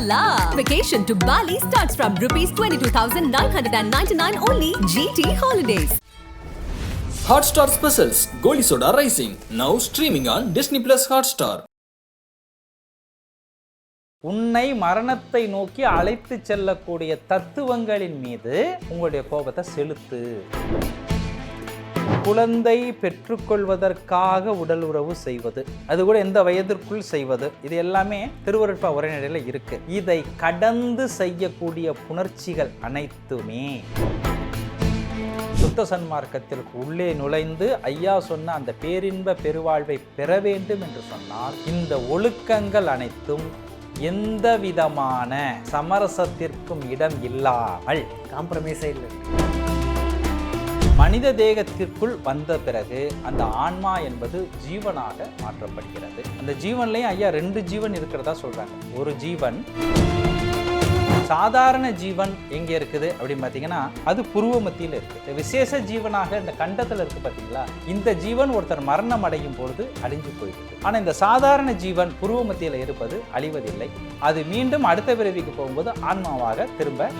la! Vacation to Bali starts from rupees 22,999 only GT Holidays. Hotstar Specials Goli Soda Rising now streaming on Disney Plus Hotstar. உன்னை மரணத்தை நோக்கி அழைத்து செல்லக்கூடிய தத்துவங்களின் மீது உங்களுடைய கோபத்தை செலுத்து குழந்தை பெற்றுக்கொள்வதற்காக உடல் உறவு செய்வது. அது கூட எந்த வயதிற்குள் செய்வது. இது எல்லாமே திருவருட்பா உரைநடையில் இருக்கு. இதை கடந்து செய்யக்கூடிய புணர்ச்சிகள் அனைத்துமே சுத்த சன்மார்க்கத்திற்கு உள்ளே நுழைந்து ஐயா சொன்ன அந்த பேரின்ப பெருவாழ்வை பெற வேண்டும் என்று சொன்னால் இந்த ஒழுக்கங்கள் அனைத்தும் எந்த விதமான சமரசத்திற்கும் இடம் இல்லாமல் காம்ப்ரமைஸே இல்லை. மனித தேகத்திற்குள் வந்த பிறகு அந்த ஆன்மா என்பது ஜீவனாக மாற்றப்படுகிறது. அந்த ஜீவன்லையும் ஐயா ரெண்டு ஜீவன் இருக்கிறதா சொல்றாங்க. ஒரு ஜீவன் சாதாரண ஜீவன் எங்க இருக்குது அப்படின்னு பார்த்தீங்கன்னா அது புருவ மத்தியில் இருக்கு. இந்த விசேஷ ஜீவனாக இந்த கண்டத்தில் இருக்கு பார்த்தீங்களா இந்த ஜீவன் ஒருத்தர் மரணம் அடையும் பொழுது அழிஞ்சு போயிடுது. ஆனால் இந்த சாதாரண ஜீவன் புருவ மத்தியில் இருப்பது அழிவதில்லை. அது மீண்டும் அடுத்த பிறவிக்கு போகும்போது ஆன்மாவாக திரும்ப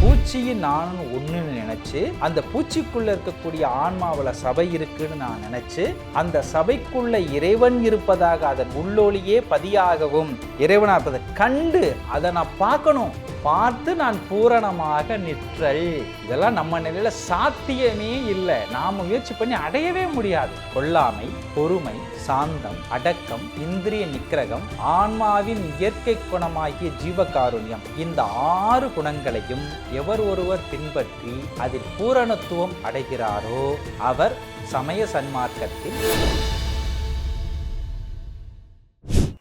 பூச்சியின் நானும் ஒன்றுன்னு நினச்சி அந்த பூச்சிக்குள்ளே இருக்கக்கூடிய ஆன்மாவில் சபை இருக்குன்னு நான் நினச்சி அந்த சபைக்குள்ள இறைவன் இருப்பதாக அதன் உள்ளொளியே பதியாகவும் இறைவனாக இருப்பதை கண்டு அதை நான் பார்க்கணும். பார்த்து நான் பூரணமாக நிற்றல். இதெல்லாம் நம்ம நிலையில சாத்தியமே இல்லை. நாம் முயற்சி பண்ணி அடையவே முடியாது. கொல்லாமை பொறுமை சாந்தம் அடக்கம் இந்திரிய நிக்கிரகம் ஆன்மாவின் இயற்கை குணமாகிய ஜீவகாருண்யம். இந்த ஆறு குணங்களையும் எவர் ஒருவர் பின்பற்றி அதில் பூரணத்துவம் அடைகிறாரோ அவர் சமய சன்மார்க்கத்தில்.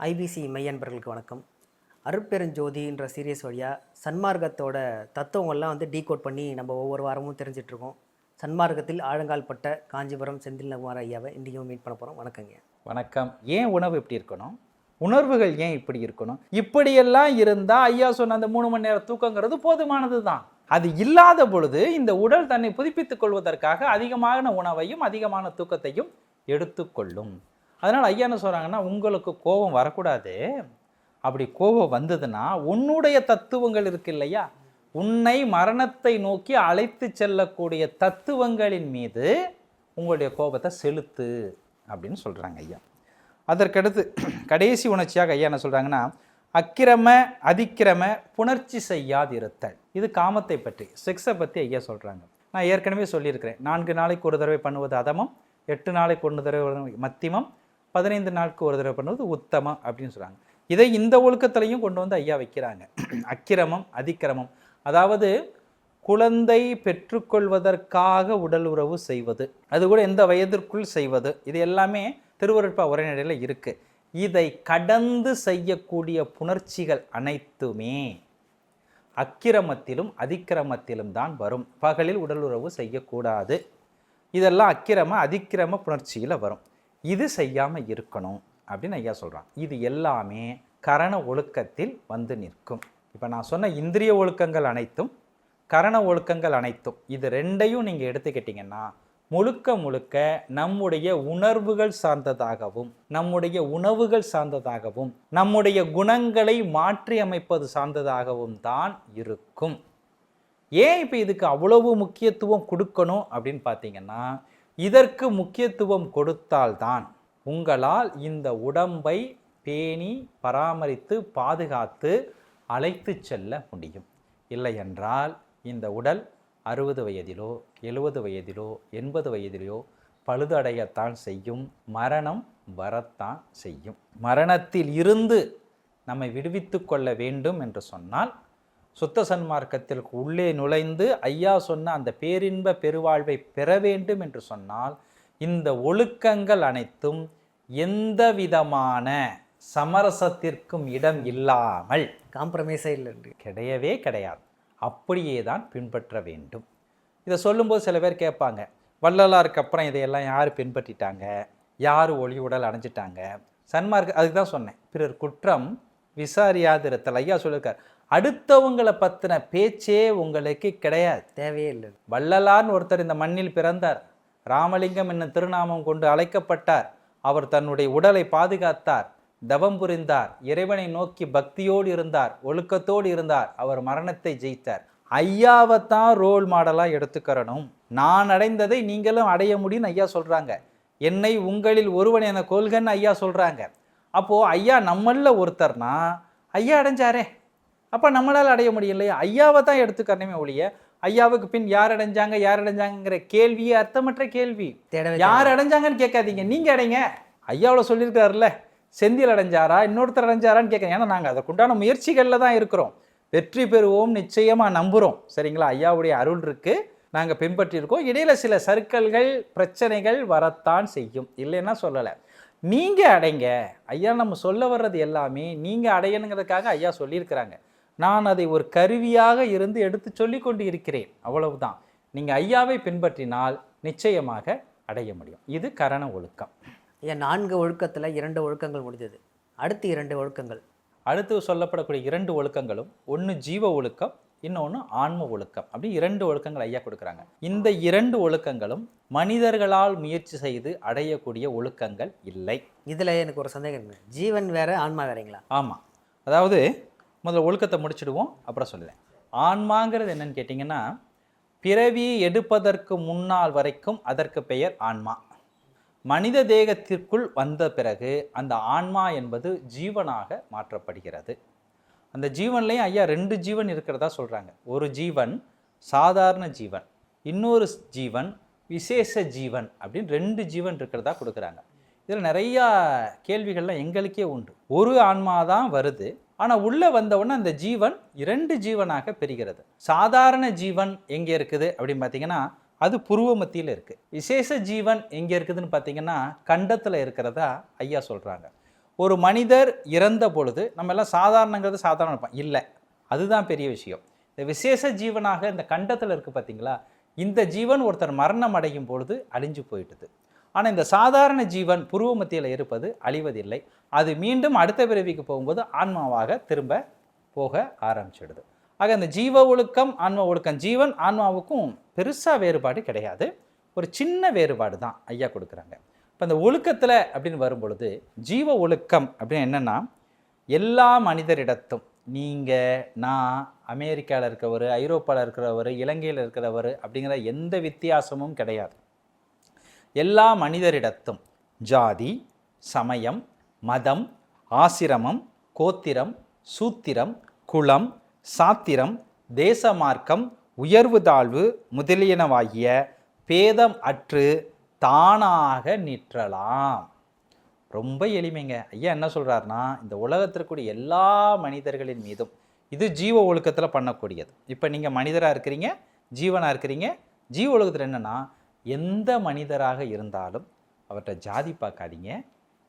ஐபிசி மையன்பர்களுக்கு வணக்கம். அருட்பெருஞ்சோதின்ற சீரியஸ் வழியாக சன்மார்க்கத்தோட தத்துவங்கள்லாம் வந்து டீகோட் பண்ணி நம்ம ஒவ்வொரு வாரமும் தெரிஞ்சிட்ருக்கோம். சன்மார்க்கத்தில் ஆழங்கால் பட்ட காஞ்சிபுரம் செந்தில்குமார் ஐயாவை இன்றைக்கும் மீட் பண்ண போகிறோம் வணக்கங்க. வணக்கம். ஏன் உணவு எப்படி இருக்கணும்? உணர்வுகள் ஏன் இப்படி இருக்கணும்? இப்படியெல்லாம் இருந்தால் ஐயா சொன்ன அந்த மூணு மணி நேரம் தூக்கங்கிறது போதுமானது தான் அது இல்லாத பொழுது இந்த உடல் தன்னை புதுப்பித்துக் கொள்வதற்காக அதிகமான உணவையும் அதிகமான தூக்கத்தையும் எடுத்துக்கொள்ளும் அதனால் ஐயா என்ன சொல்கிறாங்கன்னா உங்களுக்கு கோபம் வரக்கூடாது. அப்படி கோபம் வந்ததுன்னா உன்னுடைய தத்துவங்கள் இருக்கு இல்லையா? உன்னை மரணத்தை நோக்கி அழைத்து செல்லக்கூடிய தத்துவங்களின் மீது உங்களுடைய கோபத்தை செலுத்து அப்படின்னு சொல்கிறாங்க ஐயா. அதற்கடுத்து கடைசி உணர்ச்சியாக ஐயா என்ன சொல்கிறாங்கன்னா அக்கிரம அதிக்கிரம புணர்ச்சி செய்யாதிருத்தல். இது காமத்தை பற்றி செக்ஸை பற்றி ஐயா சொல்கிறாங்க நான் ஏற்கனவே சொல்லியிருக்கிறேன். நான்கு நாளைக்கு ஒரு தடவை பண்ணுவது அதமம் எட்டு நாளைக்கு ஒரு தடவை மத்தியமம் பதினைந்து நாளுக்கு ஒரு தடவை பண்ணுவது உத்தமம் அப்படின்னு சொல்கிறாங்க இதை இந்த ஒழுக்கத்திலையும் கொண்டு வந்து ஐயா வைக்கிறாங்க. அக்கிரமம் அதிக்கிரமம். அதாவது குழந்தை பெற்றுக்கொள்வதற்காக உடல் உறவு செய்வது. அது கூட எந்த வயதிற்குள் செய்வது. இது எல்லாமே திருவருட்பா உரைநடையில் இருக்குது இதை கடந்து செய்யக்கூடிய புணர்ச்சிகள் அனைத்துமே அக்கிரமத்திலும் அதிக்கிரமத்திலும் தான் வரும். பகலில் உடல் உறவு செய்யக்கூடாது. இதெல்லாம் அக்கிரம அதிக்கிரம புணர்ச்சியில் வரும். இது செய்யாமல் இருக்கணும். அப்படின்னு ஐயா சொல்கிறான் இது எல்லாமே கரண ஒழுக்கத்தில் வந்து நிற்கும். இப்போ நான் சொன்ன இந்திரிய ஒழுக்கங்கள் அனைத்தும் கரண ஒழுக்கங்கள் அனைத்தும் இது ரெண்டையும் நீங்கள் எடுத்துக்கிட்டிங்கன்னா முழுக்க முழுக்க நம்முடைய உணர்வுகள் சார்ந்ததாகவும் நம்முடைய உணவுகள் சார்ந்ததாகவும் நம்முடைய குணங்களை மாற்றி அமைப்பது சார்ந்ததாகவும் தான் இருக்கும். ஏன் இப்போ இதுக்கு அவ்வளவு முக்கியத்துவம் கொடுக்கணும் அப்படின்னு பார்த்தீங்கன்னா இதற்கு முக்கியத்துவம் கொடுத்தால்தான் உங்களால் இந்த உடம்பை பேணி பராமரித்து பாதுகாத்து அழைத்து செல்ல முடியும். இல்லையென்றால் இந்த உடல் அறுபது வயதிலோ எழுபது வயதிலோ எண்பது வயதிலோ பழுதடையத்தான் செய்யும். மரணம் வரத்தான் செய்யும். மரணத்தில் இருந்து நம்மை விடுவித்து கொள்ள வேண்டும் என்று சொன்னால் சுத்த சன்மார்க்கத்திற்கு உள்ளே நுழைந்து ஐயா சொன்ன அந்த பேரின்ப பெருவாழ்வை பெற வேண்டும் என்று சொன்னால் இந்த ஒழுக்கங்கள் அனைத்தும் எந்த விதமான சமரசத்திற்கும் இடம் இல்லாமல் காம்ப்ரமைஸே இல்லை கிடையவே கிடையாது. அப்படியே தான் பின்பற்ற வேண்டும். இதை சொல்லும்போது சில பேர் கேட்பாங்க வள்ளலாருக்கு அப்புறம் இதையெல்லாம் யார் பின்பற்றிட்டாங்க? யார் ஒளி உடல் அடைஞ்சிட்டாங்க சன்மார்க்க அதுக்கு தான் சொன்னேன். பிறர் குற்றம் விசாரியாதிருத்தல். ஐயா சொல்லியிருக்கார் அடுத்தவங்களை பற்றின பேச்சே உங்களுக்கு கிடையாது. தேவையே இல்லை வள்ளலார்னு ஒருத்தர் இந்த மண்ணில் பிறந்தார். ராமலிங்கம் என்னும் திருநாமம் கொண்டு அழைக்கப்பட்டார். அவர் தன்னுடைய உடலை பாதுகாத்தார் தவம் புரிந்தார் இறைவனை நோக்கி பக்தியோடு இருந்தார் ஒழுக்கத்தோடு இருந்தார் அவர் மரணத்தை ஜெயித்தார். ஐயாவை தான் ரோல் மாடலாக எடுத்துக்கிறணும். நான் அடைந்ததை நீங்களும் அடைய முடியும்னு ஐயா சொல்கிறாங்க என்னை உங்களில் ஒருவன் என கொள்கன்னு ஐயா சொல்கிறாங்க அப்போது ஐயா நம்மளில் ஒருத்தர்னா ஐயா அடைஞ்சாரே. அப்போ நம்மளால் அடைய முடியலையா. ஐயாவை தான் எடுத்துக்கணுமே ஒழிய ஐயாவுக்கு பின் யார் அடைஞ்சாங்க யார் அடைஞ்சாங்கங்கிற கேள்வியே அர்த்தமற்ற கேள்வி. யார் அடைஞ்சாங்கன்னு கேட்காதீங்க நீங்கள் அடைங்க. ஐயாவில் சொல்லியிருக்காருல்ல செந்தில் அடைஞ்சாரா இன்னொருத்தர் அடைஞ்சாரான்னு கேட்க ஏன்னா நாங்கள் அதற்குண்டான முயற்சிகளில் தான் இருக்கிறோம். வெற்றி பெறுவோம் நிச்சயமாக நம்புகிறோம் சரிங்களா? ஐயாவுடைய அருள் இருக்குது நாங்கள் பின்பற்றியிருக்கோம். இடையில சில சர்க்கல்கள் பிரச்சனைகள் வரத்தான் செய்யும். இல்லைன்னா சொல்லலை. நீங்கள் அடைங்க. ஐயா நம்ம சொல்ல வர்றது எல்லாமே நீங்கள் அடையணுங்கிறதுக்காக ஐயா சொல்லியிருக்கிறாங்க. நான் அதை ஒரு கருவியாக இருந்து எடுத்து சொல்லி கொண்டு இருக்கிறேன் அவ்வளவுதான். நீங்கள் ஐயாவை பின்பற்றினால் நிச்சயமாக அடைய முடியும். இது கரண ஒழுக்கம். ஐயா நான்கு ஒழுக்கத்தில் இரண்டு ஒழுக்கங்கள் முடிஞ்சது. அடுத்து இரண்டு ஒழுக்கங்கள். அடுத்து சொல்லப்படக்கூடிய இரண்டு ஒழுக்கங்களும் ஒன்று ஜீவ ஒழுக்கம் இன்னொன்று ஆன்ம ஒழுக்கம். அப்படி இரண்டு ஒழுக்கங்கள் ஐயா கொடுக்குறாங்க. இந்த இரண்டு ஒழுக்கங்களும் மனிதர்களால் முயற்சி செய்து அடையக்கூடிய ஒழுக்கங்கள் இல்லை. இதில் எனக்கு ஒரு சந்தேகம் ஜீவன் வேற ஆன்மா வேறங்களா? ஆமாம் அதாவது முதல்ல ஒழுக்கத்தை முடிச்சிடுவோம் அப்புறம் சொல்லுவேன் ஆன்மாங்கிறது என்னன்னு கேட்டிங்கன்னா பிறவி எடுப்பதற்கு முன்னால் வரைக்கும் அதற்கு பெயர் ஆன்மா. மனித தேகத்திற்குள் வந்த பிறகு அந்த ஆன்மா என்பது ஜீவனாக மாற்றப்படுகிறது. அந்த ஜீவன்லேயும் ஐயா ரெண்டு ஜீவன் இருக்கிறதா சொல்கிறாங்க ஒரு ஜீவன் சாதாரண ஜீவன் இன்னொரு ஜீவன் விசேஷ ஜீவன் அப்படின்னு ரெண்டு ஜீவன் இருக்கிறதா கொடுக்குறாங்க. இதில் நிறையா கேள்விகள்லாம் எங்களுக்கே உண்டு. ஒரு ஆன்மா தான் வருது ஆனால் உள்ளே வந்தவுடனே அந்த ஜீவன் இரண்டு ஜீவனாக பெறுகிறது சாதாரண ஜீவன் எங்கே இருக்குது அப்படின்னு பார்த்தீங்கன்னா அது புருவ மத்தியில் இருக்குது விசேஷ ஜீவன் எங்கே இருக்குதுன்னு பார்த்தீங்கன்னா கண்டத்தில் இருக்கிறதா ஐயா சொல்கிறாங்க ஒரு மனிதர் இறந்த பொழுது நம்ம எல்லாம் சாதாரணங்கிறது சாதாரண இருப்போம். இல்லை அதுதான் பெரிய விஷயம். இந்த விசேஷ ஜீவனாக இந்த கண்டத்தில் இருக்குது பார்த்தீங்களா இந்த ஜீவன் ஒருத்தர் மரணம் அடையும் பொழுது அழிஞ்சு போயிட்டுது. ஆனால் இந்த சாதாரண ஜீவன் புருவ மத்தியில் இருப்பது அழிவதில்லை. அது மீண்டும் அடுத்த பிறவிக்கு போகும்போது ஆன்மாவாக திரும்ப போக ஆரம்பிச்சிடுது. ஆக இந்த ஜீவ ஒழுக்கம் ஆன்ம ஒழுக்கம் ஜீவன் ஆன்மாவுக்கும் பெருசாக வேறுபாடு கிடையாது. ஒரு சின்ன வேறுபாடு தான் ஐயா கொடுக்குறாங்க. இப்போ அந்த ஒழுக்கத்தில் அப்படின்னு வரும்பொழுது ஜீவ ஒழுக்கம் அப்படின்னு என்னென்னா எல்லா மனிதரிடத்தும் நீங்கள் நான் அமெரிக்காவில் இருக்கிறவர் ஐரோப்பாவில் இருக்கிறவர் இலங்கையில் இருக்கிறவர் அப்படிங்கிற எந்த வித்தியாசமும் கிடையாது. எல்லா மனிதரிடத்தும். ஜாதி சமயம் மதம் ஆசிரமம் கோத்திரம் சூத்திரம் குலம் சாத்திரம் தேசமார்க்கம் உயர்வு தாழ்வு முதலியனவாகிய பேதம் அற்று தானாக நிற்றலாம். ரொம்ப எளிமைங்க. ஐயா என்ன சொல்கிறாருன்னா இந்த உலகத்திற்குரிய எல்லா மனிதர்களின் மீதும் இது ஜீவ ஒழுக்கத்தில் பண்ணக்கூடியது. இப்போ நீங்கள் மனிதராக இருக்கிறீங்க ஜீவனாக இருக்கிறீங்க ஜீவ ஒழுக்கத்தில் என்னென்னா எந்த மனிதராக இருந்தாலும் அவர்கிட்ட ஜாதி பார்க்காதீங்க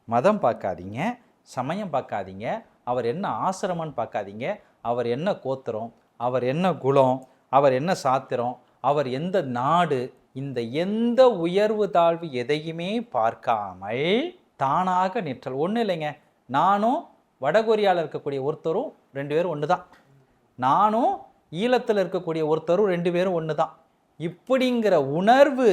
மதம் பார்க்காதீங்க சமயம் பார்க்காதீங்க அவர் என்ன ஆசிரமம்னு பார்க்காதீங்க அவர் என்ன கோத்திரம் அவர் என்ன குலம் அவர் என்ன சாத்திரம் அவர் எந்த நாடு இந்த எந்த உயர்வு தாழ்வு எதையுமே பார்க்காமல் தானாக நிற்றல். ஒன்றும் இல்லைங்க. நானும் வடகொரியாவில் இருக்கக்கூடிய ஒருத்தரும் ரெண்டு பேரும் ஒன்று தான் நானும் ஈழத்தில் இருக்கக்கூடிய ஒருத்தரும் ரெண்டு பேரும் ஒன்று தான் இப்படிங்கிற உணர்வு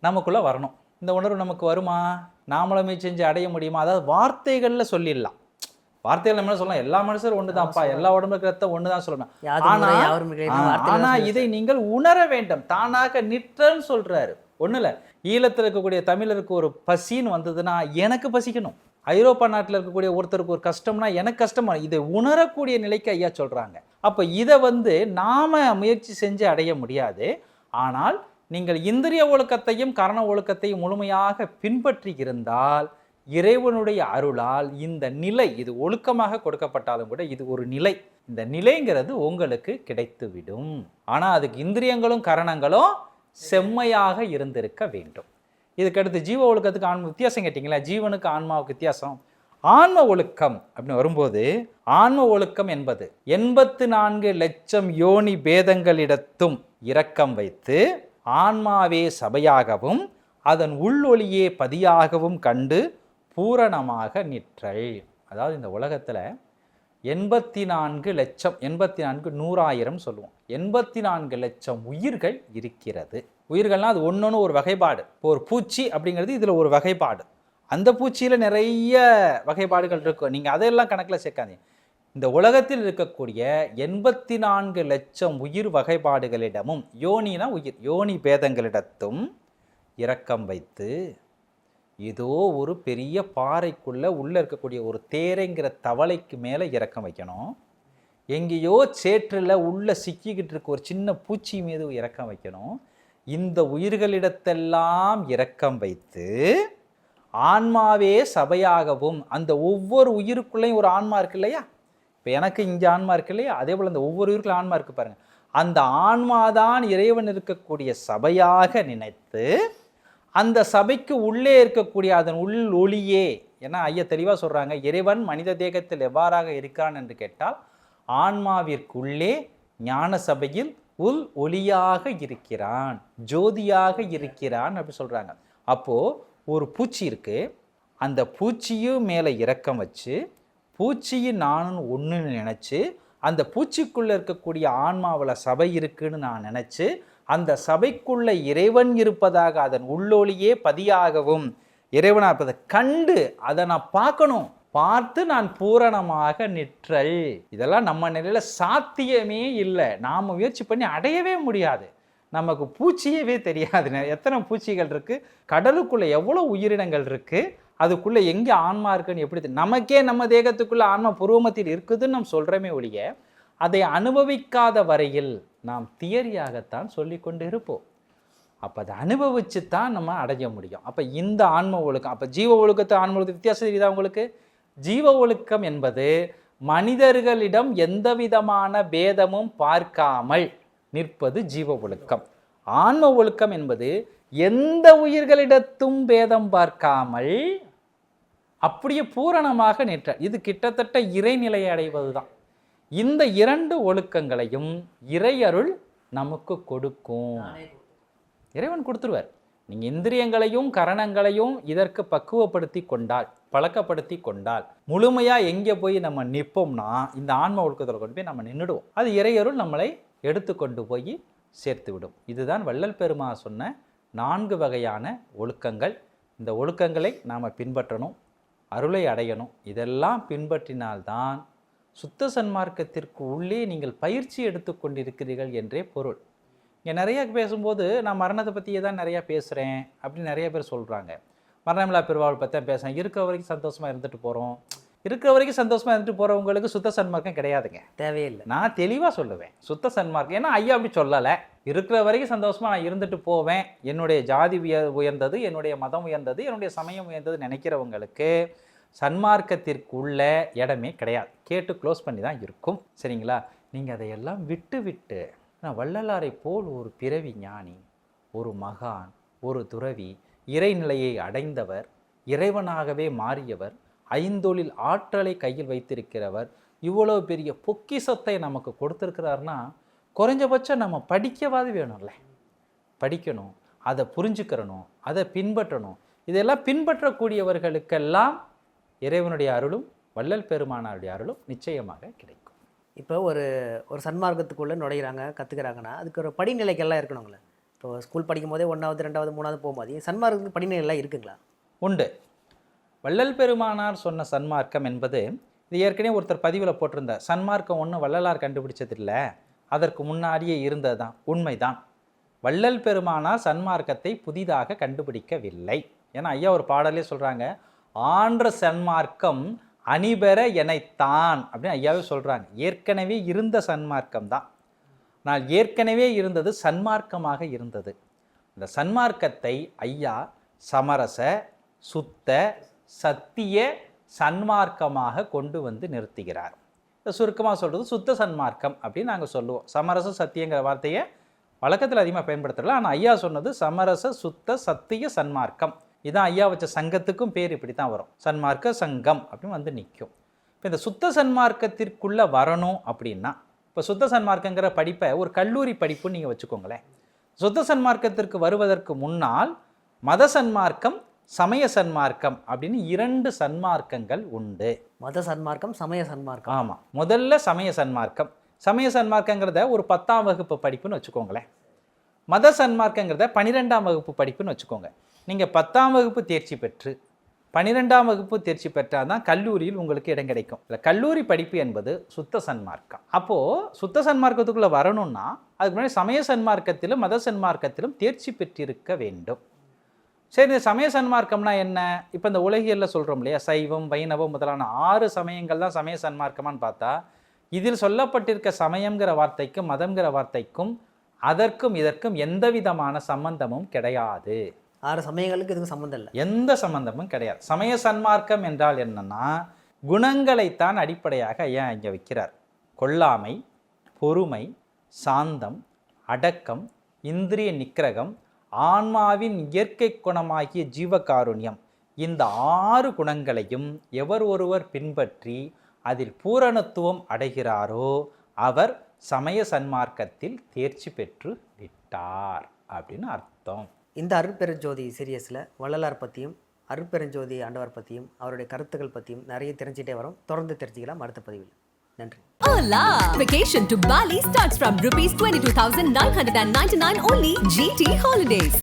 நமக்குள்ளே வரணும். இந்த உணர்வு நமக்கு வருமா? நாமளுமே செஞ்சு அடைய முடியுமா? அதாவது வார்த்தைகளில் சொல்லிடலாம். வார்த்தைகள் நம்ம என்ன சொல்லலாம்? எல்லா மனுஷரும் ஒன்று தான்ப்பா. எல்லா உடம்பு இருக்கிறத ஒன்று தான் சொல்லணும். யாதும் ஆனா ஊரே யாவரும் கேளீர் ஆ, வார்த்தைகள் ஆனா தான் இதை நீங்கள் உணர வேண்டும். தானாக நிற்றன்னு சொல்றாரு. ஒண்ணும் இல்ல. ஈழத்தில் இருக்கக்கூடிய தமிழருக்கு ஒரு பசின்னு வந்ததுன்னா எனக்கு பசிக்கணும். ஐரோப்பா நாட்டில் இருக்கக்கூடிய ஒருத்தருக்கு ஒரு கஷ்டம்னா எனக்கு கஷ்டமா. இதை உணரக்கூடிய நிலைக்கு ஐயா சொல்றாங்க. அப்ப இதை வந்து நாம முயற்சி செஞ்சு அடைய முடியாது. ஆனால் நீங்கள் இந்திரிய ஒழுக்கத்தையும் கரண ஒழுக்கத்தையும் முழுமையாக பின்பற்றி இருந்தால் இறைவனுடைய அருளால் இந்த நிலை இது ஒழுக்கமாக கொடுக்கப்பட்டாலும் கூட இது ஒரு நிலை. இந்த நிலைங்கிறது உங்களுக்கு கிடைத்துவிடும். ஆனால் அதுக்கு இந்திரியங்களும் கரணங்களும் செம்மையாக இருந்திருக்க வேண்டும். இதுக்கடுத்து ஜீவ ஒழுக்கத்துக்கு ஆன்ம வித்தியாசம் கேட்டிங்களா? ஜீவனுக்கு ஆன்மாவுக்கு வித்தியாசம். ஆன்ம ஒழுக்கம் அப்படின்னு வரும்போது ஆன்ம ஒழுக்கம் என்பது எண்பத்து நான்கு லட்சம் யோனி பேதங்களிடத்தும் இரக்கம் வைத்து ஆன்மாவே சபையாகவும் அதன் உள்ளொளியே பதியாகவும் கண்டு பூரணமாக நிற்றல். அதாவது இந்த உலகத்தில் எண்பத்தி நான்கு லட்சம் எண்பத்தி நான்கு நூறாயிரம் சொல்லுவோம். எண்பத்தி நான்கு லட்சம் உயிர்கள் இருக்கிறது. உயிர்கள்னால் அது ஒன்றொன்று ஒரு வகைப்பாடு. இப்போ ஒரு பூச்சி அப்படிங்கிறது இதில் ஒரு வகைப்பாடு. அந்த பூச்சியில் நிறைய வகைப்பாடுகள் இருக்கும். நீங்கள் அதையெல்லாம் கணக்கில் சேர்க்காதீங்க. இந்த உலகத்தில் இருக்கக்கூடிய எண்பத்தி நான்கு லட்சம் உயிர் வகைப்பாடுகளிடமும் யோனினா உயிர் யோனி பேதங்களிடத்தும் இரக்கம் வைத்து ஏதோ ஒரு பெரிய பாறைக்குள்ளே உள்ளே இருக்கக்கூடிய ஒரு தேரைங்கிற தவளைக்கு மேலே இறக்கம் வைக்கணும். எங்கேயோ சேற்றில் உள்ளே சிக்கிக்கிட்டு இருக்க ஒரு சின்ன பூச்சி மீது இறக்கம் வைக்கணும். இந்த உயிர்களிடத்தெல்லாம் இரக்கம் வைத்து ஆன்மாவே சபையாகவும் அந்த ஒவ்வொரு உயிருக்குள்ளேயும் ஒரு ஆன்மா இருக்கு இல்லையா இப்போ எனக்கு இங்கே ஆன்மா இருக்கு இல்லையா அதே போல் அந்த ஒவ்வொரு உயிருக்குள்ள ஆன்மா இருக்கு பாருங்கள் அந்த ஆன்மாதான் இறைவன் இருக்கக்கூடிய சபையாக நினைத்து அந்த சபைக்கு உள்ளே இருக்கக்கூடிய அதன் உள் ஒளியே ஏன்னா ஐயா தெளிவாக சொல்கிறாங்க இறைவன் மனித தேகத்தில் எவ்வாறாக இருக்கிறான் என்று கேட்டால் ஆன்மாவிற்குள்ளே ஞான சபையில் உள் ஒளியாக இருக்கிறான் ஜோதியாக இருக்கிறான் அப்படி சொல்கிறாங்க அப்போது ஒரு பூச்சி இருக்குது அந்த பூச்சியும் மேலே இறக்கம் வச்சு பூச்சியும் நானும் ஒன்றுன்னு நினச்சி அந்த பூச்சிக்குள்ளே இருக்கக்கூடிய ஆன்மாவில் சபை இருக்குன்னு நான் நினச்சி அந்த சபைக்குள்ளே இறைவன் இருப்பதாக அதன் உள்ளொளியே பதியாகவும் இறைவனாக இருப்பதை கண்டு அதை நான் பார்க்கணும். பார்த்து நான் பூரணமாக நிற்றல். இதெல்லாம் நம்ம நிலையில் சாத்தியமே இல்லை. நாம் முயற்சி பண்ணி அடையவே முடியாது. நமக்கு பூச்சியவே தெரியாது எத்தனை பூச்சிகள் இருக்குது கடலுக்குள்ளே எவ்வளோ உயிரினங்கள் இருக்குது அதுக்குள்ளே எங்கே ஆன்மா இருக்குன்னு எப்படி நமக்கே நம்ம தேகத்துக்குள்ளே ஆன்மா புருவமத்தில் இருக்குதுன்னு நம்ம சொல்கிறோமே ஒழிய அதை அனுபவிக்காத வரையில் நாம் தியரியாகத்தான் சொல்லி கொண்டு இருப்போம் அப்போ அதை அனுபவிச்சு தான் நம்ம அடைய முடியும். அப்போ இந்த ஆன்ம ஒழுக்கம் அப்போ ஜீவ ஒழுக்கத்தை ஆன்ம ஒழுக்கத்து வித்தியாசம் தெரியுதா உங்களுக்கு? ஜீவ ஒழுக்கம் என்பது மனிதர்களிடம் எந்த விதமான பேதமும் பார்க்காமல் நிற்பது ஜீவ ஒழுக்கம். ஆன்ம ஒழுக்கம் என்பது எந்த உயிர்களிடத்தும் பேதம் பார்க்காமல் அப்படியே பூரணமாக நிற்ற இது கிட்டத்தட்ட இறைநிலையை அடைவது தான் இந்த இரண்டு ஒழுக்கங்களையும் இறையருள் நமக்கு கொடுக்கும். இறைவன் கொடுத்துருவார். நீங்கள் இந்திரியங்களையும் கரணங்களையும் இதற்கு பக்குவப்படுத்தி கொண்டால் பழக்கப்படுத்தி கொண்டால் முழுமையாக எங்கே போய் நம்ம நிற்போம்னா இந்த ஆன்ம ஒழுக்கத்தில் கொண்டு போய் நம்ம நின்றுடுவோம். அது இறையருள் நம்மளை எடுத்து கொண்டு போய் சேர்த்துவிடும். இதுதான் வள்ளல் பெருமா சொன்ன நான்கு வகையான ஒழுக்கங்கள். இந்த ஒழுக்கங்களை நாம் பின்பற்றணும் அருளை அடையணும். இதெல்லாம் பின்பற்றினால்தான் சுத்த சன்மார்க்கத்திற்கு உள்ளே நீங்கள் பயிற்சி எடுத்துக்கொண்டிருக்கிறீர்கள் என்றே பொருள். இங்கே நிறையா பேசும்போது நான் மரணத்தை பற்றியே தான் நிறையா பேசுகிறேன் அப்படின்னு நிறைய பேர் சொல்கிறாங்க மரணமில்லா பெருவாள் பற்றி தான் பேசுகிறேன் இருக்கிற வரைக்கும் சந்தோஷமாக இருந்துட்டு போகிறோம் இருக்கிற வரைக்கும் சந்தோஷமாக இருந்துட்டு போகிறவங்களுக்கு சுத்த சன்மார்க்கம் கிடையாதுங்க. தேவையில்லை. நான் தெளிவாக சொல்லுவேன். சுத்த சன்மார்க்கம். ஏன்னா ஐயா அப்படி சொல்லலை. இருக்கிற வரைக்கும் சந்தோஷமாக நான் இருந்துட்டு போவேன். என்னுடைய ஜாதி உயர் உயர்ந்தது என்னுடைய மதம் உயர்ந்தது என்னுடைய சமயம் உயர்ந்தது நினைக்கிறவங்களுக்கு சன்மார்க்கத்திற்குள்ள இடமே கிடையாது. கேட்டு க்ளோஸ் பண்ணி தான் இருக்கும். சரிங்களா? நீங்கள் அதையெல்லாம் விட்டு விட்டு நான் வள்ளலாரை போல் ஒரு பிறவி ஞானி ஒரு மகான் ஒரு துறவி இறைநிலையை அடைந்தவர் இறைவனாகவே மாறியவர் ஐந்தொழில் ஆற்றலை கையில் வைத்திருக்கிறவர் இவ்வளோ பெரிய பொக்கிஷத்தை நமக்கு கொடுத்துருக்கிறாருன்னா குறைஞ்சபட்சம் நம்ம படிக்கவாது வேணும்ல. படிக்கணும் அதை புரிஞ்சுக்கிறணும் அதை பின்பற்றணும். இதெல்லாம் பின்பற்றக்கூடியவர்களுக்கெல்லாம் இறைவனுடைய அருளும் வள்ளல் பெருமானாருடைய அருளும் நிச்சயமாக கிடைக்கும். இப்போ ஒரு ஒரு சன்மார்க்கத்துக்குள்ளே நுழையிறாங்க கற்றுக்கிறாங்கன்னா அதுக்கு ஒரு படிநிலைகள்லாம் இருக்கணுங்களே. இப்போ ஸ்கூல் படிக்கும் போதே ஒன்றாவது ரெண்டாவது மூணாவது போகும்போது சன்மார்க்கத்துக்கு படிநிலைலாம் இருக்குங்களா? உண்டு. வள்ளல் பெருமானார் சொன்ன சன்மார்க்கம் என்பது இது ஏற்கனவே ஒருத்தர் பதிவில் போட்டிருந்தார். சன்மார்க்கம் ஒன்று வள்ளலார் கண்டுபிடிச்சதில்ல. அதற்கு முன்னாடியே இருந்தது தான் உண்மைதான். வள்ளல் பெருமானார் சன்மார்க்கத்தை புதிதாக கண்டுபிடிக்கவில்லை. ஏன்னா ஐயா ஒரு பாடலே சொல்கிறாங்க ஆன்ற சன்மார்க்கம் அணிபெற எனைத்தான் அப்படின்னு ஐயாவே சொல்கிறாங்க ஏற்கனவே இருந்த சன்மார்க்கம் தான் நான் ஏற்கனவே இருந்தது சன்மார்க்கமாக இருந்தது. இந்த சன்மார்க்கத்தை ஐயா சமரச சுத்த சத்திய சன்மார்க்கமாக கொண்டு வந்து நிறுத்துகிறார். இந்த சுருக்கமாக சொல்கிறது சுத்த சன்மார்க்கம் அப்படின்னு நாங்கள் சொல்லுவோம். சமரச சத்தியங்கிற வார்த்தையை வழக்கத்தில் அதிகமாக பயன்படுத்தல ஆனால் ஐயா சொன்னது சமரச சுத்த சத்திய சன்மார்க்கம். இதான் ஐயா வச்ச சங்கத்துக்கும் பேர் இப்படி தான் வரும். சன்மார்க்க சங்கம் அப்படின்னு வந்து நிற்கும் இப்போ இந்த சுத்த சன்மார்க்கத்திற்குள்ளே வரணும் அப்படின்னா இப்போ சுத்த சன்மார்க்கங்கிற படிப்பை ஒரு கல்லூரி படிப்புன்னு நீங்கள் வச்சுக்கோங்களேன். சுத்த சன்மார்க்கத்திற்கு வருவதற்கு முன்னால் மத சன்மார்க்கம் சமய சன்மார்க்கம் அப்படின்னு இரண்டு சன்மார்க்கங்கள் உண்டு. மத சன்மார்க்கம் சமய சன்மார்க்கம். ஆமாம் முதல்ல சமய சன்மார்க்கம். சமய சன்மார்க்கங்கிறத ஒரு பத்தாம் வகுப்பு படிப்புன்னு வச்சுக்கோங்களேன். மத சன்மார்க்கங்கிறத பன்னிரெண்டாம் வகுப்பு படிப்புன்னு வச்சுக்கோங்க. நீங்கள் பத்தாம் வகுப்பு தேர்ச்சி பெற்று பன்னிரெண்டாம் வகுப்பு தேர்ச்சி பெற்றால் தான் கல்லூரியில் உங்களுக்கு இடம் கிடைக்கும். இல்லை கல்லூரி படிப்பு என்பது சுத்த சன்மார்க்கம். அப்போது சுத்த சன்மார்க்கத்துக்குள்ளே வரணும்னா அதுக்கு முன்னாடி சமய சன்மார்க்கத்திலும் மத சன்மார்க்கத்திலும் தேர்ச்சி பெற்றிருக்க வேண்டும். சரி இந்த சமய சன்மார்க்கம்னா என்ன? இப்போ இந்த உலகியலில் சொல்கிறோம் இல்லையா? சைவம் வைணவம் முதலான ஆறு சமயங்கள் தான் சமய சன்மார்க்கமான்னு பார்த்தா இதில் சொல்லப்பட்டிருக்க சமயம்ங்கிற வார்த்தைக்கும் மதம்ங்கிற வார்த்தைக்கும் அதற்கும் இதற்கும் எந்த விதமான சம்பந்தமும் கிடையாது. ஆறு சமயங்களுக்கு இதுக்கும் சம்மந்தம் இல்லை. எந்த சம்பந்தமும் கிடையாது. சமய சன்மார்க்கம் என்றால் என்னன்னா குணங்களைத்தான் அடிப்படையாக ஏன் இங்கே வைக்கிறார்? கொல்லாமை பொறுமை சாந்தம் அடக்கம் இந்திரிய நிக்கிரகம் ஆன்மாவின் இயற்கை குணமாகிய ஜீவகாருண்யம். இந்த ஆறு குணங்களையும் எவர் ஒருவர் பின்பற்றி அதில் பூரணத்துவம் அடைகிறாரோ அவர் சமய சன்மார்க்கத்தில் தேர்ச்சி பெற்று விட்டார் அப்படின்னு அர்த்தம். இந்த அருட்பெருஞ்சோதி சீரியஸில் வள்ளலார் பற்றியும் அருட்பெருஞ்சோதி ஆண்டவர் பற்றியும் அவருடைய கருத்துக்கள் பற்றியும் நிறைய தெரிஞ்சுட்டே வரோம். தொடர்ந்து தெரிஞ்சுக்கலாம். அடுத்த பதிவில். நன்றி Hola! Vacation to Bali starts from rupees 22,999 only. GT Holidays.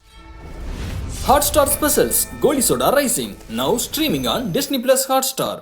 Hotstar Specials Goli Soda Rising now streaming on Disney Plus Hotstar.